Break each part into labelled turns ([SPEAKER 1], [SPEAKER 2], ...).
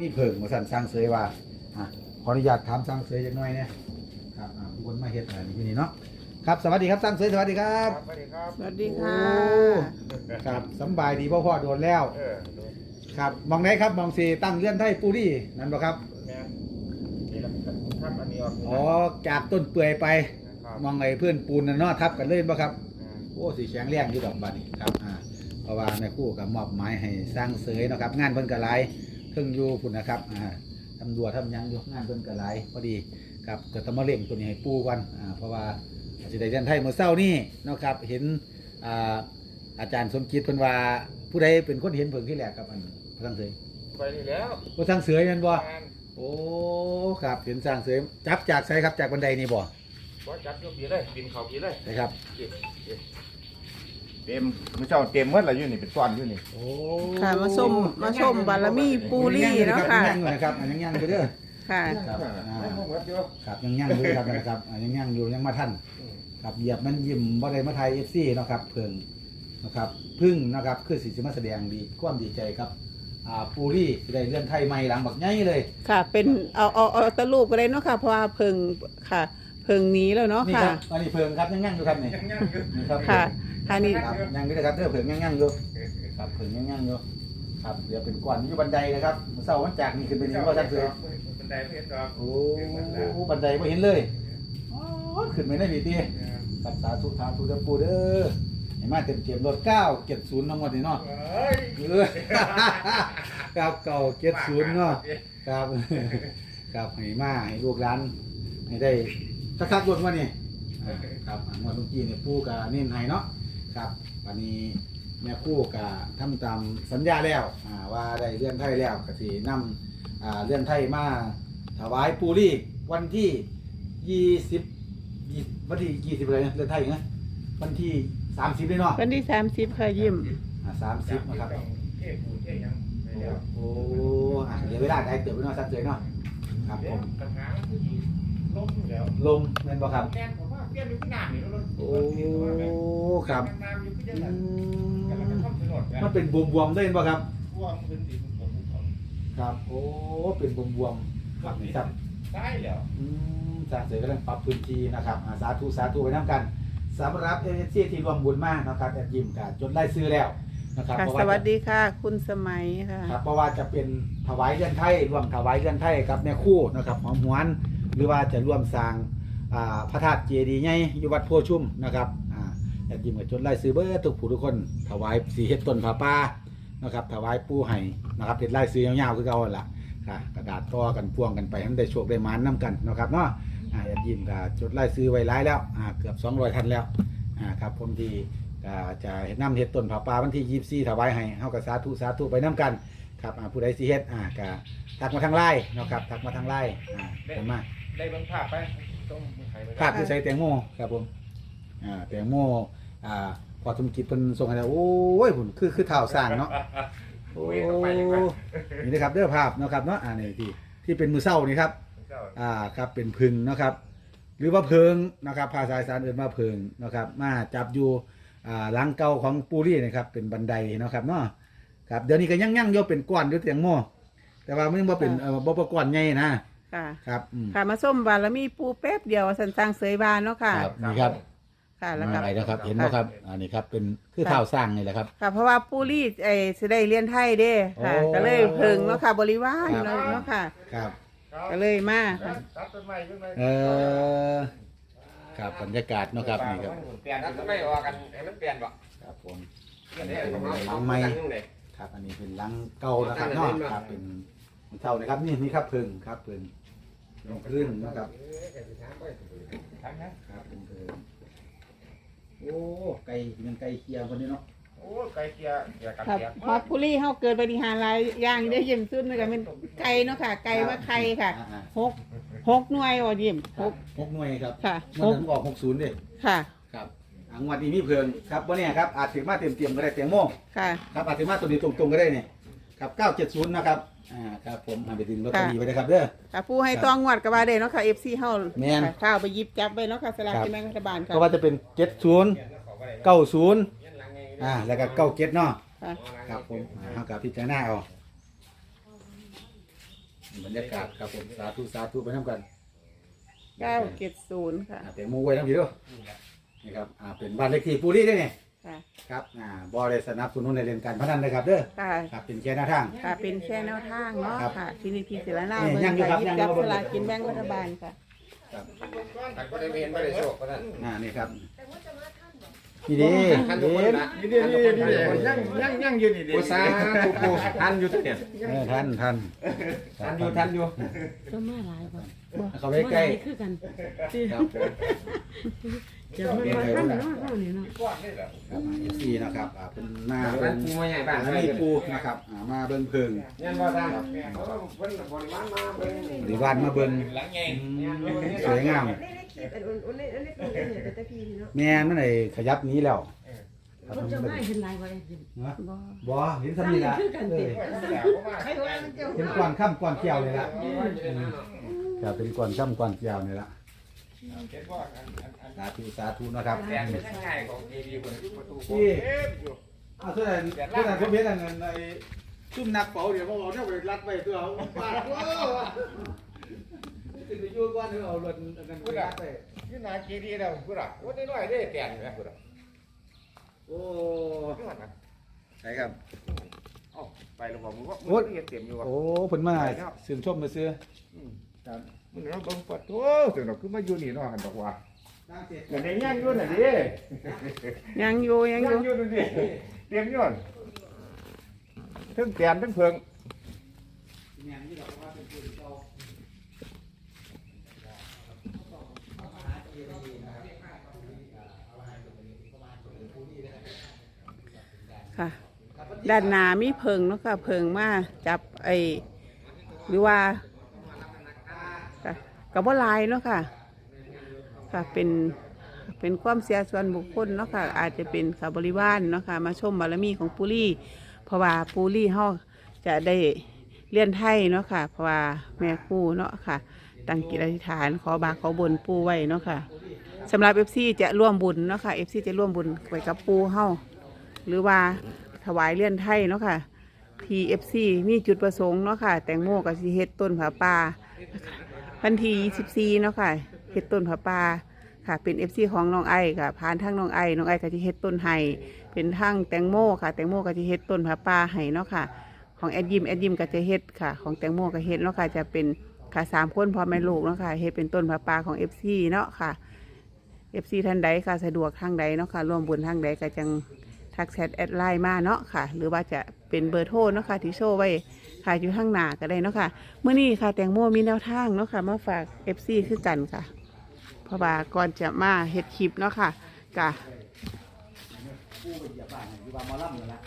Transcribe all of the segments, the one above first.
[SPEAKER 1] นี่เพิ่งมาสั่นสร้างเสยว่าอะขออนุญาตถามสร้างเสยจักหน่อยนะครับอ่าผู้คนมาเฮ็ดอะไรที่นี่เนาะครับสวัสดีครับสร้างเสยสวัสดีครับ
[SPEAKER 2] สวัสดีครับ
[SPEAKER 3] สวัสดีค่ะ
[SPEAKER 1] โอ้ครับสำบายดีพ่อพ่อโดนแล้ว
[SPEAKER 2] เออดู
[SPEAKER 1] ครับมองไหนครับมองสีตั้งเลื่อนไทยปูรี่นั่นบ่ครับ
[SPEAKER 2] แม่นี่ละครับอันนี้ออก
[SPEAKER 1] อ๋อจากต้นเปื่อยไป
[SPEAKER 2] ครับ
[SPEAKER 1] มองไอ้เพื่อนปูนน่ะเนาะทับกันเลยบ่ครับ
[SPEAKER 2] อ่า
[SPEAKER 1] โอ้สีแข็งแรงอยู่ดอกบัดนี้ครับอ่าเพราะว่าแม่ครู่กับมอบหมายให้สร้างเสยเนาะครับ งานเพิ่นก็หลายเครื่ องอยู่พุ่นนะครับอ่าตำรวจทำหยังอยู่งานเพิ่นก็หลายพอดีครับก็ต้องมาเล่งตัวนี้ให้ปูกันอ่าเพราะว่าสิได้เรียนไทยเมื่อเช้านี้เนาะครับเห็นอ่าอาจารย์สมคิดเพิ่นว่าผู้ใดเป็นคนเห็นเพิ่งที่แรกครับอันพระสังเสย
[SPEAKER 2] ไปนี่แล้ว
[SPEAKER 1] พระสังเสยแม่นบ่
[SPEAKER 2] งาน
[SPEAKER 1] โอ้ครับเห็นสร้างเสยจับจากไสครับจากบันไดนี่บ่
[SPEAKER 2] บ่จัดยกปีเลยบินเขาปีเลย
[SPEAKER 1] นะครับ
[SPEAKER 2] เต็มไม่เช่าเต็มเมื่อไรอยู่นี่เป็นก้อนอยู่นี่
[SPEAKER 1] โอ้
[SPEAKER 3] ค่ะมาส้มมาส้มบารมีปูรี่เนาะค่ะ
[SPEAKER 1] ยังยังอยู่นะครับอันยังยังอยู่เด้อ
[SPEAKER 3] ค่ะ
[SPEAKER 1] ครับอ่า
[SPEAKER 2] ไม่ห้องวัดเดียว
[SPEAKER 1] ครับยังยังอยู่ครับนะครับอ่ายังยังอยู่ยังมาท่านครับเหยียบมันยิ้มบ่ได้มาไทย FC เนาะครับเพิ่งนะครับพึ่งนะครับคือสิสิมาแสดงดีความดีใจครับอ่าปูรี่สิได้เลื่อนไทยใหม่หลังบักใหญ่เลย
[SPEAKER 3] ค่ะ เป็นเอาเอาเอาตะลูปก็ได้เนาะค่ะเพราะว่าเพิงค่ะ เพิงหนี้แล้วเนาะ
[SPEAKER 1] นี่
[SPEAKER 3] ค่ะ
[SPEAKER 1] ครับอันนี้เพิ่งครับยังยังอยู่ครับนี่
[SPEAKER 2] ยังยังอยู่
[SPEAKER 1] นี่ครับ
[SPEAKER 3] ค่ะค่ะนี่
[SPEAKER 1] ครับยังอยู่นะครับเด้อเพิ่งยังยังอยู่ครับเพิ่งยังยังอยู่ครับเดี๋ยวเป็นก้อนอยู่บันไดนะครับมื้อเช้ามันจากนี่ขึ้นไปนี่บ่ทันเสือ
[SPEAKER 2] บันไดเพียรดอก
[SPEAKER 1] โอ้บันไดไม่เห็นเลยอ๋อขึ้นไม่ได้พี่ตีสัสาธุทาธุเด้อปูเด้อเห็นมาเต็มเต็มรถเก้าเจ็ดศูนย์ทั้งหมดนี่เนาะ
[SPEAKER 2] เฮ้ย
[SPEAKER 1] เออเก้าเก้าเจ็ดศูนย์เนาะครับครับให้มาให้ลูกหลานให้ได้สักคักรถมานี่อ่าครับงวดเมื่อกี้เนี่ยปูกับเน้นให้เนาะ ครับวันนี้แม่คู่กับทำตามสัญญาแล้วอ่าว่าได้เลื่อนไทยแล้วก็สินำอ่าเลื่อนไทยมาถวายปูรีวันที่ยี่สิบยี่วันที่ยี่สิบเลยนะเดือนไทยนะวันที่สามสิบเลยเนาะ
[SPEAKER 3] วันที่สามสิบค่ะยิ้ม
[SPEAKER 1] สามสิบนะครับ
[SPEAKER 2] เท่ปูเท่ยังไปแล้ว
[SPEAKER 1] โอ้อะเดี๋ยวเวลาได้เติบไปเนาะสักเจยเนาะครับผ
[SPEAKER 2] เดี๋ยว
[SPEAKER 1] ม
[SPEAKER 2] ปัญหาคือล้มอยู่แล้ว
[SPEAKER 1] ลงแม่นบ่ครับ
[SPEAKER 2] แกนผมว่าเป ลี่ยนอยู่ที่น้ำนี่แล้วรถ
[SPEAKER 1] โอ้ครับ
[SPEAKER 2] น้ำอยู่ที่
[SPEAKER 1] อื
[SPEAKER 2] นั่นกำลังจะ
[SPEAKER 1] ม
[SPEAKER 2] ทำถนนกัน
[SPEAKER 1] มันเป็นบวมๆด้วยเห็นบ่ครับ
[SPEAKER 2] พ่วงเป็นดินของภูเขา
[SPEAKER 1] ครับ โอ้เป็นบวมๆครับนี่ครับ
[SPEAKER 2] ได้แล้ว
[SPEAKER 1] อืมสร้างเสริมกำลังปรับพื้นที่นะครับอ่าสาธุสาธุไปน้ำกันสำหรับเอเจนซี่ที่รวมบุญมากนะครับแอดยิมกับจดไล่ซื้อแล้วนะครับ
[SPEAKER 3] ค่ะ
[SPEAKER 1] เพราะ
[SPEAKER 3] ส
[SPEAKER 1] ว่า
[SPEAKER 3] วัส
[SPEAKER 1] จะ
[SPEAKER 3] ดีค่ะ คุณสมัยค่ะ
[SPEAKER 1] ครับเพราะว่าจะเป็นถวายเรือนไทยรวมถวายเรือนไทยกับแม่คู่นะครับหอมหวน หรือว่าจะร่วมสร้าง อ่าพระธาตุเจดีย์ใหญ่อยู่วัดโพชุ่มนะครับอ่าแอดยิมกับจดไล่ซื้อเบอร์ทุกผู้ทุกคนถวายสีเฮ็ดต้นผาป่านะครับถวายปูไห้นะครับเฮ็ดไล่ซื้อยาวๆคือเก่าหั่นล่ะค่ะกระดาษต่อกันพ่วงกันไปให้มันได้โชคได้หมานนํกันนะครับเนาะอ่าแอดยิมก็จดไล่ซื้อไว้หลายแล้วอ่าเกือบ200ทันแล้วอ่าครับผมที่ก็จะนำเฮ็ดต้นผาป่าวันที่24ถวายให้เฮาก็สาธุสาธุไปนํกันครับอ่าผู้ใดสิเฮ็ดอ่าก็ทักมาทางไลน์เนาะครับทักมาทางไลน์อ่าเห็นมา
[SPEAKER 2] ได้เบิ่งภาพไป ต้องมือไทยไป
[SPEAKER 1] ภาพที่ใช้แตงโมครับผมอ่าแตงโมอ่าพอสมคิดเพิ่นส่งให้แล้วโอ้ยพุ่นคือคือเท้าสร้างเนาะโอ้
[SPEAKER 2] โอ้ยต้องไปยังไง
[SPEAKER 1] นี่นะครับเด้อภาพเนาะครับเนาะอ่านี่ที่ที่เป็นมือเศร้านี่ครับ
[SPEAKER 2] เจ้า
[SPEAKER 1] อ่าครับเป็นพึงนะครับ หรือว่าเพิงนะครับภาษาอีสานเอื่นว่าเพิงนะครับ มาจับอยู่อ่าหลังเก่าของปูรี่นะครับเป็นบันไดเนาะครับเนาะครับเดี๋ยวนี้ก็ยังยังๆโยเป็นก้อนอยู่เตียงโมแต่ว่ามันบ่เป็นเอ่อบ่บ่ก้อนใหญ่นะ
[SPEAKER 3] ค่ะ
[SPEAKER 1] ครับอืม
[SPEAKER 3] ค่ะมาส้มบารมีปูแป๊บเดียวสันตังเสยบานเนาะค่ะ
[SPEAKER 1] ครับนี่ครับ
[SPEAKER 3] ค่ะแล้วก็
[SPEAKER 1] อะไรนะครับ เห็นไหมครับ อันนี้ครับ เป็นคือเท้าสร้างนี่แหละครับ
[SPEAKER 3] ค่ะเพราะว่าปูรี่ไอ้สิได้เรียนไทยเด้ค่ะ
[SPEAKER 1] โอ้
[SPEAKER 3] ก็เลยเพิงเนาะค่ะ บริวาร
[SPEAKER 1] ครับ
[SPEAKER 3] เนาะค่ะ
[SPEAKER 1] ครับ
[SPEAKER 3] ก็เลยมาค่ะ
[SPEAKER 2] ตัดต้นไม้ขึ้นไป
[SPEAKER 1] เออครับบรรยากาศเนาะครับนี่ครับ
[SPEAKER 2] เปลี่ยนต้นไม้ออกกันให้มันเปลี่ยนบ่
[SPEAKER 1] ครับผม
[SPEAKER 2] เปลี่ยนได้
[SPEAKER 1] เป็น
[SPEAKER 2] ประมาณ
[SPEAKER 1] หลังไม้
[SPEAKER 2] ตั้งเลย
[SPEAKER 1] ครับอันนี้เป็นหลังเก่านะครับเนาะครับเป็น เท่านะครับนี่นี่ครับเพิงครับเพิงลงพื้นนะครับ
[SPEAKER 2] ทั้งนั้น
[SPEAKER 1] ครับเป็นเพิงโอ้ไก่ยังไก่เคียงคนนี้เนาะ
[SPEAKER 2] โอ้ไก่เกียร์เกียร์กัน
[SPEAKER 3] ครับ
[SPEAKER 2] เกียร์
[SPEAKER 3] พอปูรี่เฮาเกิดปฏิหารย์หลายอย่างได้ยิ้มสุดเลยก็เป็นไก่เนาะค่ะ ไก่ว่าไข่ค่ะ
[SPEAKER 1] อ่า
[SPEAKER 3] หกหกหน่วยว่ายิ้ม
[SPEAKER 1] ๆ
[SPEAKER 3] หก
[SPEAKER 1] หกหน่วยครับ
[SPEAKER 3] ค่ะ
[SPEAKER 1] มัน
[SPEAKER 3] หก
[SPEAKER 1] ถึงออกหกศูนย์ดิ
[SPEAKER 3] ค่ะ
[SPEAKER 1] ครับอ่างวดนี้มีเพิงครับวันนี้ครับอาจถึงมาเต็มเต็มๆก็ได้เตียงโม่
[SPEAKER 3] ค่ะ
[SPEAKER 1] ครับอาจถึงมาตัวนี้ตรงๆก็ได้เนี่ย ครับเก้าเจ็ดศูนย์นะครับอ่าครับผมเอาไปดึงลอตเตอรี่ไปนะครับเด้อ
[SPEAKER 3] ค่ะผู้ให้ต้องงวดกับว่าเด้เนาะค่ะ FC เฮา
[SPEAKER 1] แม่น
[SPEAKER 3] ค่ะข้าวไปหยิบจับไปเนาะค่ะสลาก
[SPEAKER 1] ครับ
[SPEAKER 3] กินแบ่งรัฐบาลค่ะ
[SPEAKER 1] ก็ว่าจะเป็นเจ็ดศูนย์เก้าศูนย์อ่าแล้วก็เก้าเจ็ดเนาะ
[SPEAKER 3] ค่ะ
[SPEAKER 1] ครับผมอ่าเอากับพิจารณาเอาบรรยากาศครับผมสาธุสาธุไปทำกัน
[SPEAKER 3] เก้าเจ็ดศูนย์ค่ะ
[SPEAKER 1] อ่าเป็นหมูไว้ทั้งทีด้วยนี่ครับอ่าเป็นบ้านเลขที่ปูรี่ได้เนี่ย
[SPEAKER 3] ค่ะ
[SPEAKER 1] ครับอ่าบริสนับสนุนในเรื่องการพนันนะครับเด้อ
[SPEAKER 3] ค่ะ
[SPEAKER 1] ครับเป็นแค่หน้าทาง
[SPEAKER 3] ค่ะเป็นแค่แนวทางเนาะ
[SPEAKER 1] ครับ
[SPEAKER 3] ค่ะที่นี่พี่ศิลานา
[SPEAKER 1] นี่
[SPEAKER 3] เมื
[SPEAKER 1] ยังอยู่ครับ
[SPEAKER 3] หยิ
[SPEAKER 1] ยั
[SPEAKER 3] บ
[SPEAKER 1] งอยู่
[SPEAKER 3] จับ
[SPEAKER 1] ครับ
[SPEAKER 3] สลากกินแบ่งรัฐบาลค่ะ
[SPEAKER 1] ครับ
[SPEAKER 2] แต่ก็ได้เรียนไม่ได้โชคก็นั่น
[SPEAKER 1] อ่านี่ครับนี่ดี
[SPEAKER 2] ทันทุกคน
[SPEAKER 1] เห็น
[SPEAKER 2] นะนี่นี่นี่นี่ยังยังยังอยู่นี่เด็กสาธุปูทันอยู่ตัวเนี่ย
[SPEAKER 1] เออท่านท่าน
[SPEAKER 2] ทันอยู่ทันอยู่
[SPEAKER 4] ก็มาหลายบ่
[SPEAKER 1] เขาไปใกล้
[SPEAKER 4] มาหลายคือกัน
[SPEAKER 1] ครับผม
[SPEAKER 4] จะมามาทันเนาะเฮานี่เนาะ
[SPEAKER 2] ก้อนนี่แหละ
[SPEAKER 1] ครับเอฟซีนะครับอ่าเป็นหน้า
[SPEAKER 2] บ้า
[SPEAKER 1] เป็นน
[SPEAKER 2] ปูมาใหญ่บ้าน
[SPEAKER 1] อันนี้ปูนะครับอ่ามาเบิ่งเพิง
[SPEAKER 2] เนี่ยบ่ทางเพิ่นบริวารมาเบิ่ง
[SPEAKER 1] หรือวานมาเบิ่ง
[SPEAKER 2] หลังใหญ่
[SPEAKER 1] อืมสวยงาม
[SPEAKER 5] ในในคลิปอันอุ่นอุ่นในอันนี้เป็นเนี่ยเป็นตะพีเนาะ
[SPEAKER 1] แม่นมันไอ้ขยับหนี้แล้วครับ
[SPEAKER 4] คน
[SPEAKER 1] มัน
[SPEAKER 4] จะ
[SPEAKER 1] เป็น
[SPEAKER 4] มาเห็นหลายบ่ได้
[SPEAKER 1] นะ
[SPEAKER 3] บ่
[SPEAKER 1] บ่เห็นสำนีละ
[SPEAKER 4] คือกันติ
[SPEAKER 1] เออ
[SPEAKER 5] ใครว่ามันเจ้า
[SPEAKER 1] เห็นก่อนค่ำก่อนเกี่ยวเลยละครับเป็นก่อนค่ำก่อนเกี่ยวนี่ละ สาธุสาธุนะครับ
[SPEAKER 2] แดงเป็นง่ายของดีๆคนประตู
[SPEAKER 1] ที่เอาเท่านั้นเท่านั้นผมเห็นอันนั้นไอ้ซุ่มนักเป๋าเดี๋ยวผมเอาเนี่ยไปรัดไว้ตัวเอาปาดโอ้ถึงจะอยู่ก่อนเดี๋ยวเอารถอันนั้นไปรัดไว้
[SPEAKER 2] ยี่นากีดีแล้วกูรักวันนี้น้อยได้แก่นนะกูรัก
[SPEAKER 1] โอ้
[SPEAKER 2] นี่มันนะ
[SPEAKER 1] ใช่ครับ
[SPEAKER 2] อ๋อไปแล้วบอกมึงว่ามึงเรียนเต็มอยู่ว่ะ
[SPEAKER 1] โอ้เพิ่นมาชื่นชมมาซื้อครับ
[SPEAKER 2] มึงเอาเบิ่งปัดโอ้ถึงเราคือมาอยู่นี่เนาะกันดอกว่า
[SPEAKER 1] นั่งเสร็จ
[SPEAKER 2] เดี๋ยวนี้ยังอยู่น่ะดิ
[SPEAKER 3] ยังอยู่ยังอยู่
[SPEAKER 2] อยู่น่ะดิเตรียมอยู่ทั้งแกนทั้งเพิง
[SPEAKER 1] เนี่ยนี่เราว่าเป็นผู้ที่เอา
[SPEAKER 3] ค่ะ ด้านหน้ามีเพิงเนาะค่ะเพิงมาจับไอ้หรือว่าค่ะ กับว่าลายเนาะค่ะ ค่ะเป็นเป็นความเสียส่วนบุคคลเนาะค่ะ อาจจะเป็นขาบริวารเนาะค่ะ มาชมบารมีของปูรี่เพราะว่าปูรี่เฮาจะได้เลียนไทยเนาะค่ะ เพราะว่าแม่คู่เนาะค่ะตั้งกิจอธิษฐานขอบาขอบนปูไว้เนาะค่ะสำหรับเอฟซีจะร่วมบุญเนาะค่ะเอฟซีจะร่วมบุญไว้กับปูเฮาหรือว่าถวายเลียนไทยเนาะค่ะ PFC มีจุดประสงค์เนาะค่ะ แตงโมกับสิเฮ็ดต้นผาป่า พันที่24เนาะค่ะเฮ็ดต้นผาป่าค่ะ เป็น FC ของน้องไอ้ค่ะผ่านทางน้องไอ้น้องไอ้ก็สิเฮ็ดต้นไห้เป็นทางแตงโมค่ะ แตงโมก็สิเฮ็ดต้นผาป่าให้เนาะค่ะ ของแอดยิมแอดยิมก็จะเฮ็ดค่ะ ของแตงโมก็เฮ็ดเนาะค่ะจะเป็นค่ะสามคนพ่อแม่ลูกเนาะค่ะเฮ็ดเป็นต้นผาป่าของ FC เนาะค่ะ FC ท่านใดค่ะสะดวกทางใดเนาะค่ะร่วมบุญทางใดก็จังทักแชทแอดไลน์มาเนาะค่ะ หรือว่าจะเป็นเบอร์โทรเนาะค่ะที่โชว์ไว้ ค่ะอยู่ข้างหน้าก็ได้เนาะค่ะเมื่อนี้ค่ะแตงโมมีแนวทางเนาะค่ะมาฝาก FC คือกันค่ะเพราะว่าก่อนจะมาเฮ็ดคลิปเนาะค่ะกะ
[SPEAKER 1] ปูไปเหยียบบ้านให้อยู่บ้านหมอลำนั่นแหละ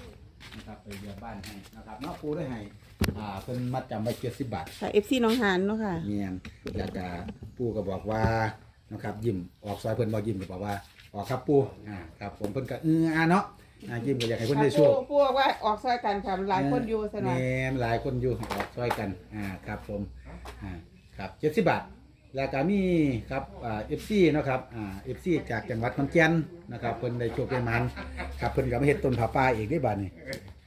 [SPEAKER 1] นะครับไปเหยียบบ้านให้นะครับเนาะปูได้ให้อ่าเพิ่นมัดจำไว้70บาท
[SPEAKER 3] ค่ะ FC น้องหานเนาะค่ะ
[SPEAKER 1] เมียนแล้วก็ปูก็บอกว่านะครับยิ้มออกซอยเพิ่นบอกยิ้มก็บอกว่าออกครับปูอ่าครับผมเพิ่นก็เอออ่าเนาะ อ่ายิ้มก็อยากให้เพิ่นได้โชค
[SPEAKER 3] ปูบอกว่าออกซอยกันค่ะหลายคนอยู่สน
[SPEAKER 1] แม
[SPEAKER 3] อย
[SPEAKER 1] นหลายคนอยู่ออกซอยกัน อ่า ครับ ผม อ่า ครับเจ็ดสิบบาท แล้วก็มีครับ อ่าเอฟซีเนาะครับ อ่าเอฟซีจากจังหวัดขอนแก่นนะครับ เพิ่นได้โชคได้หมันครับเพิ่นก็มาเฮ็ดต้นผาป่าอีกได้บาดนี้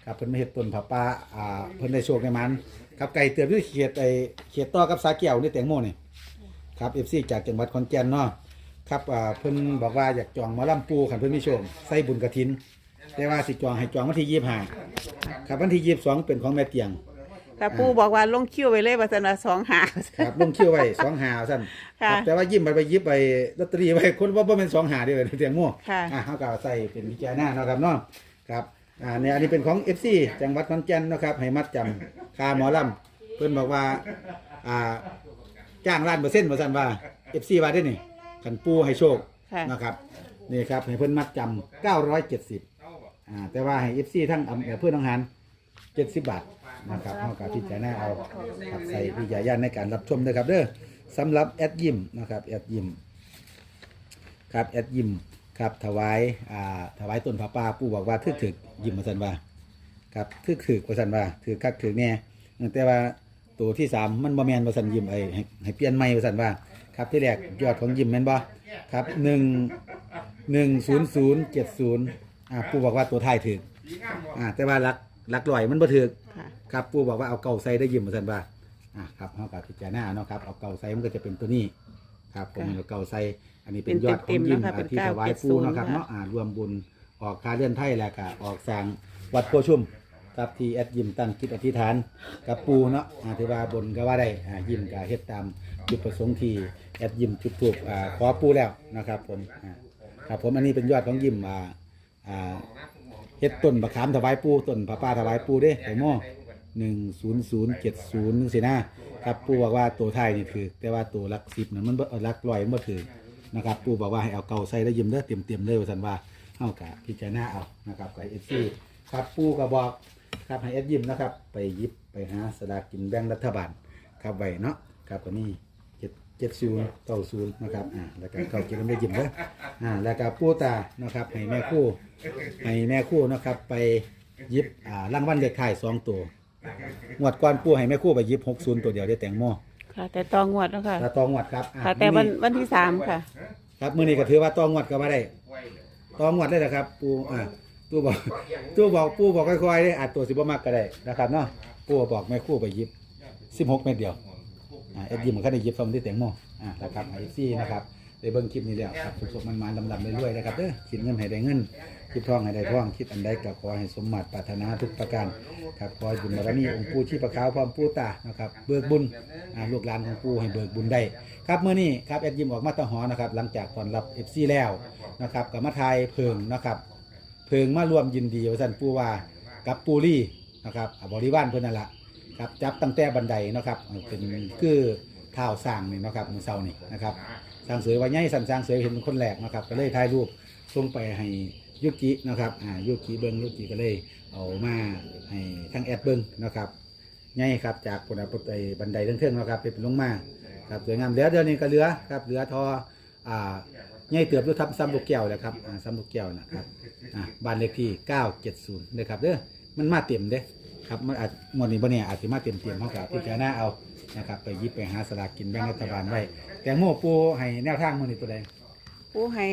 [SPEAKER 1] ครับ เพิ่นมาเฮ็ดต้นผาป่า อ่า เพิ่นได้โชคได้หมันครับ ไก่เตือบอยู่เขตไอ้เขตต่อกับสาแก้วนี่แตงโมนี่ ครับเอฟซีจากจังหวัดขอนแก่นเนาะ ครับ อ่า เพิ่นบอกว่าอยากจองหมอลำปูคันเพิ่นมีโชคใส่บุญกฐิน แต่ว่าสิจองให้จองวันที่ยี่สิบห้าครับวันที่ยี่สิบสองเป็นของแม่เตียง
[SPEAKER 3] ค่ะปูบอกว่าลงคิวไว้เลยว่าสนะสองหา
[SPEAKER 1] ครับลงคิวไว้สองหาสั้นค
[SPEAKER 3] ค่ะ
[SPEAKER 1] รับแต่ว่ายิ้มไปไปยิบไปลอตเตอรี่ไว้คนว่าบ่เป็นสองหาเดียวเลยเตียงมั่ว
[SPEAKER 3] ค่ะ
[SPEAKER 1] อ่าเฮาก็เอาใส่เป็นพิจารณาเนาะครับเนาะครับอ่าเนี่ยอันนี้เป็นของ FC จังหวัดขอนแก่นเนาะครับให้มัดจำค่าหมอลำเพิ่นบอกว่าอ่าจ้างล้านเปอร์เซ็นต์ว่าซั่นว่า FC ว่าได้นี่คันปูให้โชค
[SPEAKER 3] ค่ะ
[SPEAKER 1] นะครับนี่ครับให้เพิ่นมัดจำ970อ่าแต่ว่าให้ FC ทั้งอำเภอเพื่อนน้องหาน70บาทนะครับเฮาก็พิจารณาเอาครับใส่วิจารณาในการรับชมด้วยครับเด้อสำหรับแอดยิมนะครับแอดยิมครับแอดยิมครับถวายอ่าถวายต้นผ้าป่าปู่บอกว่าทึกถึกยิมมาสันว่าครับทึกถึกว่าสันว่าถือคักถือแน่แต่ว่าตัวที่สามมันบ่แมนว่าสันยิมไอ้ให้ให้เปลี่ยนใหม่ว่าสันว่าครับที่แรกยอดของยิมแมนบ่ครับหนึ่งหนึ่งศูนย์ศูนย์เจ็ดศูนย์ อ่าปู่บอกว่าตัวท้ายถึกอ่าแต่ว่าหลักหลักลอยมันบ่ถึก
[SPEAKER 3] ค่ะ
[SPEAKER 1] ครับปู่บอกว่าเอาเก่าใส่ได้ยิมมาสันว่าอะครับเฮากับพิจารณาเนาะครับเอาเก่าใส่มันก็จะเป็นตัวนี้ ครับผม
[SPEAKER 3] ค่ะ
[SPEAKER 1] เอาเก่าใส่อันนี้เป็น
[SPEAKER 3] เป็น
[SPEAKER 1] ยอดของยิ้ม
[SPEAKER 3] เต็มๆเนาะค่ะ
[SPEAKER 1] อ่าที่
[SPEAKER 3] เป็น
[SPEAKER 1] ถวายปู
[SPEAKER 3] 970
[SPEAKER 1] เนาะครับ
[SPEAKER 3] ค่ะ
[SPEAKER 1] เนาะอ่ารวมบุญออกคาเลื่อนไทยแล้วก็ออกสร้างวัดโพชุ่มกับที่แอดยิมตั้งคิดอธิษฐานกับปูเนาะอ่าที่ว่าบนก็ว่าได้อ่ายิ้มก็เฮ็ดตามจุดประสงค์ที่แอดยิมจุดถูกอ่าขอปูแล้วนะครับผมอ่า ครับผมอันนี้เป็นยอดของยิ้มอ่า อ่าเฮ็ดต้นบะขามถวายปูต้นพระป่าถวายปูเด้ไข่หม้อหนึ่งศูนย์ศูนย์เจ็ดศูนย์นึงสินะครับปูบอกว่าตัวไทยนี่ถือแต่ว่าตัวหลักสิบนั้นมันบ่ลักร้อยมันบ่ถือนะครับปูบอกว่าให้เอาเก่าใส่แล้วยิ้มเด้อเต็มเต็มเลยว่าซั่นว่าเฮากะพิจารณาเอานะครับกับเอฟซีครับปูก็บอกครับให้เอดยิ้มนะครับ ไปยิบไปหาสลากกินแบ่งรัฐบาลครับไว้เนาะครับก็นี่ เจ็ดเจ็ดศูนย์เก้าศูนย์นะครับอ่าแล้วก็เก้าเจ็ดก็ไม่ยิ้มเด้ออ่าแล้วก็ปู่ตานะครับให้แม่ครู่ให้แม่ครู่นะครับ ไปหยิบอ่ารางวัลเลขท้ายสองตัวงวดก่อนปู่ให้แม่ครู่ไปหยิบหกศูนย์ตัวเดียวได้แตงโม
[SPEAKER 3] ค่ะ แต่ตองวดเนาะค่ะ
[SPEAKER 1] ตาตองงวดครับอะ
[SPEAKER 3] ค่ะ แต่วัน
[SPEAKER 1] มื้อ
[SPEAKER 3] วันที่สามค่ะ
[SPEAKER 1] ครับมื้อนี้ก็ถือว่าตองงวดก็มาได้ตองงวดได้แหละครับ ปู่อ่าตู้บอกตู้บอกปู่บอกค่อยๆได้อาจตัวสิบ่มักก็ได้นะครับเนาะปู่บอกแม่ครู่ไปหยิบสิบหกเม็ดเดียว อ่าเอ็ดยิมมันก็ได้หยิบซ้ำที่แตงโมอ่านะครับไอซี่นะครับได้เบิ่งคลิปนี้แล้วครับสุขๆมันๆลำๆเรื่อยๆนะครับเด้อคิดเงินให้ได้เงินคิดทองให้ได้ทองคิดอันใดก็ขอให้สมมาตรปรารถนาทุกประการครับขอให้บุญบารมีองค์ปู่ชีพขาวพร้อมปู่ตานะครับเบิกบุญอ่าลูกหลานของปู่ให้เบิกบุญได้ครับเมื่อนี้ครับแอดยิมออกมาตะหอนะครับหลังจากตอนรับเอฟซีแล้วนะครับกับมาไทยเพิงนะครับเพิงมารวมยินดีว่าสันปู่ว่ากับปูรี่นะครับอ่าบริวารเพื่อนนั่นแหละ ครับจับตั้งแต่บันไดนะครับเป็นคือเท้าสร้างนี่นะครับมือเสานี่นะครับสร้างเสยว่าใหญ่สันสร้างเสยเห็นเป็นคนแรกนะครับก็เลยถ่ายรูปส่งไปให้ยุกินะครับอ่ายุกิเบิงยุกิก็เลยเอามาให้ทั้งแอดเบิงนะครับง่ายครับจากปนปไอบันไดเรื่องเครื่องๆนะครับเป็นลงมาครับสวยงามเดี๋ยวเดี๋ยวนี้ก็เหลือครับเหลือทออ่าง่ายเติบด้วยทับซ้ำลูกแก้วแหละครับอ่าซ้ำลูกแก้วนะครับอ่าบ้านเลขที่ 970นะครับเด้อมันมาเต็มเด้ ครับมันอาจหมดนี้บ่เนี่ยอาจจะมาเต็มเต็มๆเท่ากับพิจารณาเอานะครับไปหยิบไปหาสลากกินแบ่งรัฐบาลไว้แตงโมปูให้แนวทางมือนี้ตัวใด
[SPEAKER 3] ผู้ให้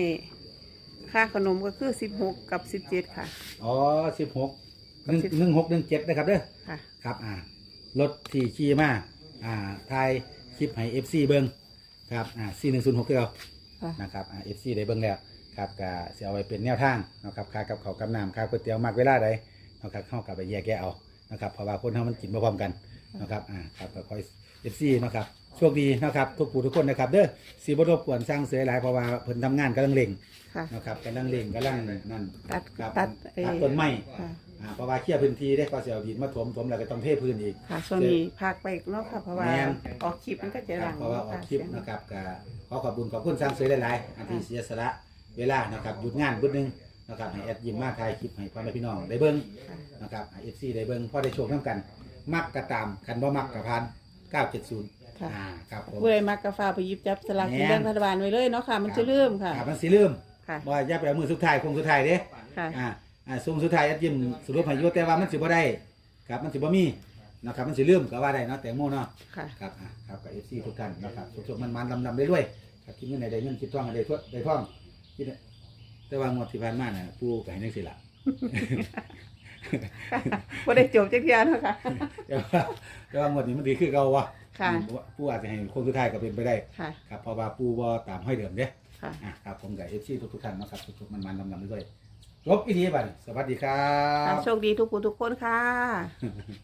[SPEAKER 3] ค่าขนมก็คือสิบหกกับสิบเจ็ดค่ะ
[SPEAKER 1] อ๋อสิบหกหนึ่งหนึ่งหกหนึ่งเจ็ดนะครับเด้อ
[SPEAKER 3] ค่ะ
[SPEAKER 1] ครับอ่ารถที่ขี่มาอ่าทายคลิปให้เอฟซีเบิ้งครับอ่าสี่หนึ่งศูนย์หกเก้า
[SPEAKER 3] ค่ะ
[SPEAKER 1] นะครับอ่าเอฟซีได้เบิ้งแล้วครับก็เสียเอาไว้เป็นแนวทางนะครับค่ากับเขาวกับน้ำค่าก๋วยเตี๋ยวมากเวลาใดนะครับเข้ากับไปแยกแยะเอา นะครับเพราะว่าคนเฮามันกินบ่พร้อมกันนะครับอ่าครับก็คอยเอฟซีนะครับโชคดีนะครับทุกผู้ทุกคนนะครับเด้อสีบรบกวนสร้างเสียหลายเพราะว่าเพิ่นทำงานกำลังเร่ง
[SPEAKER 3] ค่ะ
[SPEAKER 1] นะครับกำลังเร่งกำลังนั่น
[SPEAKER 3] ตัด
[SPEAKER 1] ครับ
[SPEAKER 3] ตัดไอ้
[SPEAKER 1] ตัดต้นไม้
[SPEAKER 3] ค่ะ
[SPEAKER 1] อ่าเพราะว่าเคลียร์พื้นที่ได้ก็เสียดินมาถมถมแล้วก็ต้องเทพื้นอีก
[SPEAKER 3] ค่ะช่วงนี้พักไปอีกเนาะค่ะเพราะว่า
[SPEAKER 1] แม่น
[SPEAKER 3] ออกคลิปมันก็จะ
[SPEAKER 1] ค
[SPEAKER 3] ห
[SPEAKER 1] รั
[SPEAKER 3] ลั
[SPEAKER 1] บ
[SPEAKER 3] ง
[SPEAKER 1] เพราะว่าออกคลิปนะครับก็ขอขอบคุณขอบคุณสร้างเสยหลายๆอันที่เสียสละเวลานะครับหยุดงานบุดหนึง นะครับให้แอดยิมมาถ่ายคลิปให้พ่อแม่พี่น้องได้เบิ้งนะครับให้เอฟซีได้เบิ้งพอได้โชคน้ำกัน มักกระตามคันบ่มักกระพัน970
[SPEAKER 3] ค่ะ
[SPEAKER 1] อ่าครับผม
[SPEAKER 3] ผู้ใดมักกาฟ้าไปหยิบจับสลากกิน
[SPEAKER 1] แม่น
[SPEAKER 3] แบ่งรัฐบาลไว้เลยเนาะค่ะ มันจะเริ่มค่ะ
[SPEAKER 1] อ่ามันสิลืม
[SPEAKER 3] ค่ะ
[SPEAKER 1] บ่อย่าไปเอามือสุดท้ายคงสุดท้ายเด้
[SPEAKER 3] ค่ะ
[SPEAKER 1] อ่าอ่าซุ่มสุดท้ายแอดยิมสรุปให้อยู่แต่ว่ามันสิบ่ได้ครับมันสิบ่มีนะครับมันสิลืมก็ว่าได้เนาะแตงโมเนาะ
[SPEAKER 3] ค่ะ
[SPEAKER 1] ครับอะครับกับเอฟซีทุกท่านนะครับสุขๆมันๆลำๆเรื่อยๆครับคิดเงินใดได้เงินคิดท่องให้ได้ทั่วได้ท่องคิดเนี่ย แต่ว่างวดที่ผ่านมาน่ะผู้ก็ให้นังสิละ
[SPEAKER 3] บ่ได้จบจักเที่ยเนาะค่ะ
[SPEAKER 1] แต่ว่าแต่ว่างวดนี้มันดีคือเก่าวะ
[SPEAKER 3] ค่ะ
[SPEAKER 1] ผู้อาจจะให้คนสุดท้ายก็เป็นไปได้
[SPEAKER 3] ค่ะ
[SPEAKER 1] ครับเพราะว่าผู้ว่าตามให้เดิมเด้
[SPEAKER 3] ค่ะ
[SPEAKER 1] อะครับผมกับเอฟซีทุกๆท่านนะครับสุขๆมันๆลำๆเรื่อยๆจบอีทีบัดนี้สวัสดีครั
[SPEAKER 3] ค่ะ
[SPEAKER 1] บ
[SPEAKER 3] โชคดีทุกผู้ทุกคนค่ะ